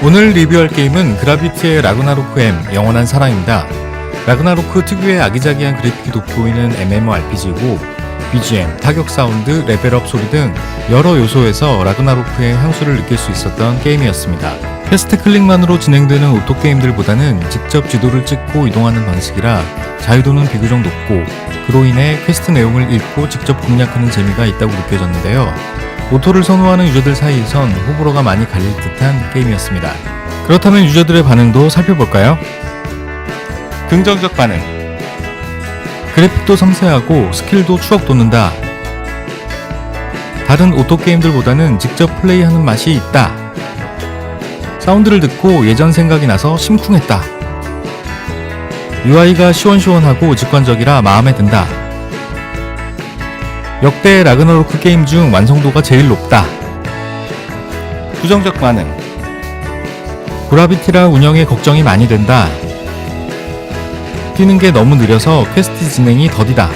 오늘 리뷰할 게임은 그라비티의 라그나로크 M 영원한 사랑입니다. 라그나로크 특유의 아기자기한 그래픽이 돋보이는 MMORPG이고 BGM, 타격 사운드, 레벨업 소리 등 여러 요소에서 라그나로크의 향수를 느낄 수 있었던 게임이었습니다. 패스트 클릭만으로 진행되는 오토 게임들보다는 직접 지도를 찍고 이동하는 방식이라 자유도는 비교적 높고 그로 인해 퀘스트 내용을 읽고 직접 공략하는 재미가 있다고 느껴졌는데요. 오토를 선호하는 유저들 사이에선 호불호가 많이 갈릴 듯한 게임이었습니다. 그렇다면 유저들의 반응도 살펴볼까요? 긍정적 반응. 그래픽도 섬세하고 스킬도 추억 돋는다. 다른 오토 게임들보다는 직접 플레이하는 맛이 있다. 사운드를 듣고 예전 생각이 나서 심쿵했다. UI가 시원시원하고 직관적이라 마음에 든다. 역대 라그나로크 게임 중 완성도가 제일 높다. 부정적 반응. 그라비티라 운영에 걱정이 많이 된다. 뛰는 게 너무 느려서 퀘스트 진행이 더디다.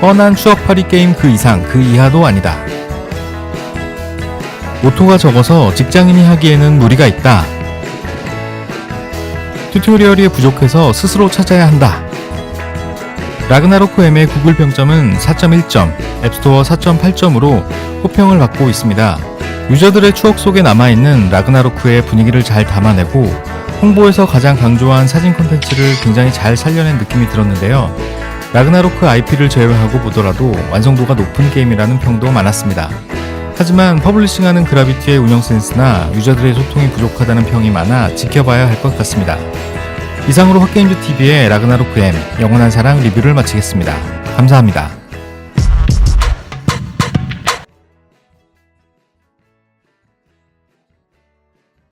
뻔한 추억팔이 게임 그 이상 그 이하도 아니다. 오토가 적어서 직장인이 하기에는 무리가 있다. 튜토리얼이 부족해서 스스로 찾아야 한다. 라그나로크 M의 구글 평점은 4.1점, 앱스토어 4.8점으로 호평을 받고 있습니다. 유저들의 추억 속에 남아있는 라그나로크의 분위기를 잘 담아내고 홍보에서 가장 강조한 사진 콘텐츠를 굉장히 잘 살려낸 느낌이 들었는데요. 라그나로크 IP를 제외하고 보더라도 완성도가 높은 게임이라는 평도 많았습니다. 하지만 퍼블리싱하는 그라비티의 운영 센스나 유저들의 소통이 부족하다는 평이 많아 지켜봐야 할 것 같습니다. 이상으로 헛게임즈 TV의 라그나로크 M 영원한 사랑 리뷰를 마치겠습니다. 감사합니다.